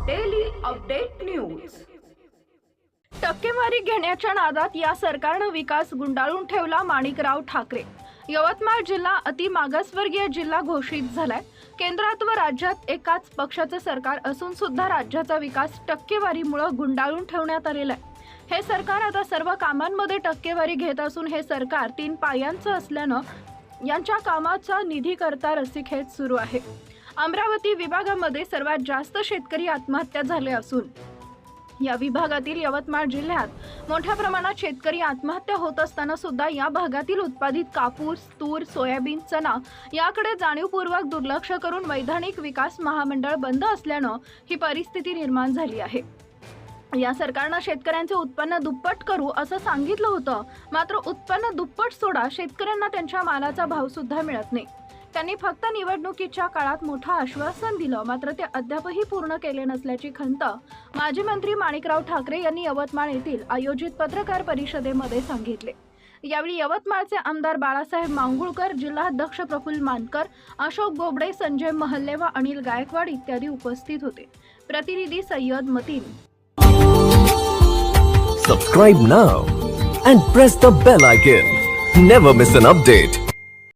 Update news टक्केवारी घेण्याच्या नादात या सरकारनं विकास गुंडाळून ठेवला माणिकराव ठाकरे. यवतमाळ जिल्हा अति मागासवर्गीय जिल्हा घोषित झालाय. केंद्रात व राज्यात एकाच पक्षाचं सरकार असून सुद्धा राज्याचा विकास टक्केवारीमुळे गुंडाळून ठेवण्यात आलेला आहे. हे सरकार आता सर्व कामांमध्ये टक्केवारी घेत असून हे सरकार तीन पायांचं असल्यानं यांच्या कामाचा निधी करता रस्सीखेच सुरू आहे. अमरावती विभागामध्ये सर्वात जास्त शेतकरी आत्महत्या झाले असून या विभागातील यवतमाळ जिल्ह्यात मोठ्या प्रमाणात शेतकरी आत्महत्या होत असताना सुद्धा या भागातील उत्पादित कापूस तूर सोयाबीन चना याकडे जाणीवपूर्वक दुर्लक्ष करून वैधानिक विकास महामंडळ बंद असल्यानं ही परिस्थिती निर्माण झाली आहे. या सरकारनं शेतकऱ्यांचे उत्पन्न दुप्पट करू असं सांगितलं होतं मात्र उत्पन्न दुप्पट सोडा शेतकऱ्यांना त्यांच्या मालाचा भाव सुद्धा मिळत नाही. त्यांनी फक्त निवडणुकीच्या काळात मोठं आश्वासन दिलं. मात्र ते अद्यापही पूर्ण केले नसल्याची खंत माजी मंत्री माणिकराव ठाकरे यांनी यवतमाळ येथील आयोजित पत्रकार परिषदेमध्ये सांगितले. यावेळी यवतमाळचे आमदार बाळासाहेब मांगुळकर जिल्हाध्यक्ष प्रफुल्ल मानकर अशोक बोबडे संजय महल्ले व अनिल गायकवाड इत्यादी उपस्थित होते. प्रतिनिधी Syed Mateen. Subscribe now and press the bell icon never miss an update